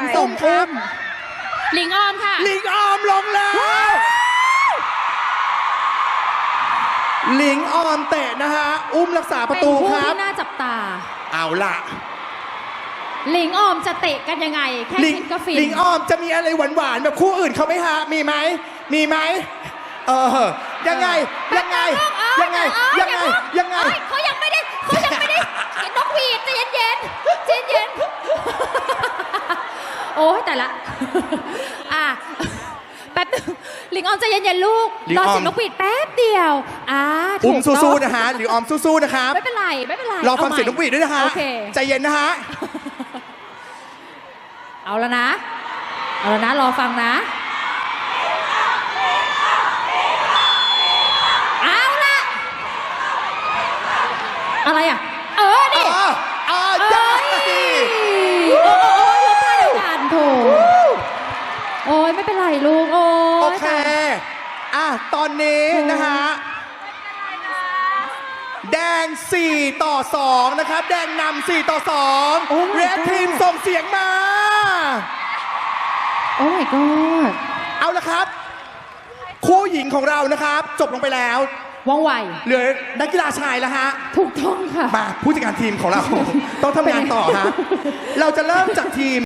นสุ่มครับหลิงออมค่ะ ลิงออมลงแล้ว ลิงออมเตะนะฮะ อุ้มรักษาประเป็นตูคู่ครับที่น่าจับตา เอาล่ะหลิงออมจะเตะกันยังไง แค่ลิงคิดก็ฟินลิงออมจะมีอะไรหวานๆแบบคู่อื่นเขาไหมฮะ มีไหม มีไหม เออ ยังไง ยังไงยังไงยังไง ยังไง เอ้เขายังไม่ได้เขายังไม่ได้นกหวีดใจเย็นๆใจเย็นๆโอ้ยแต่ละ อะแป๊บนึงหลิงออมใจเย็นๆลูกหลิงรอออม เสียงนกหวีดแป๊บเดียว อ่าถูอุ้มกต้สู้องๆนะฮะหรือออมสู้ๆนะครับไม่เป็นไรไม่เป็นไรรอฟังาใหม่เสียงนกหวีดด้วยนะฮะโอเค ใจเย็นนะฮะเอาแล้วนะ เอาแล้วนะ รอฟังนะ เอาละอะไรอะ เออเอนี่อเออ ยไม่เป็นไรลูกโอ้โอยเคตายอะ ตอนนี้นะฮะ แดง 4 ต่อ 2 นะครับ แดงนำ4ต่อโอ้2 my เรด god ทีมส่งเสียงมา โอ้ my god เอาละครับ คู่หญิงของเรานะครับ จบลงไปแล้ว ว่องไว เหลือนักกีฬาชายแล้วฮะ ถูกต้องค่ะ มาผู้จัดการทีมของเรา ต้องทำงานต่อฮะ เราจะเริ่มจากทีม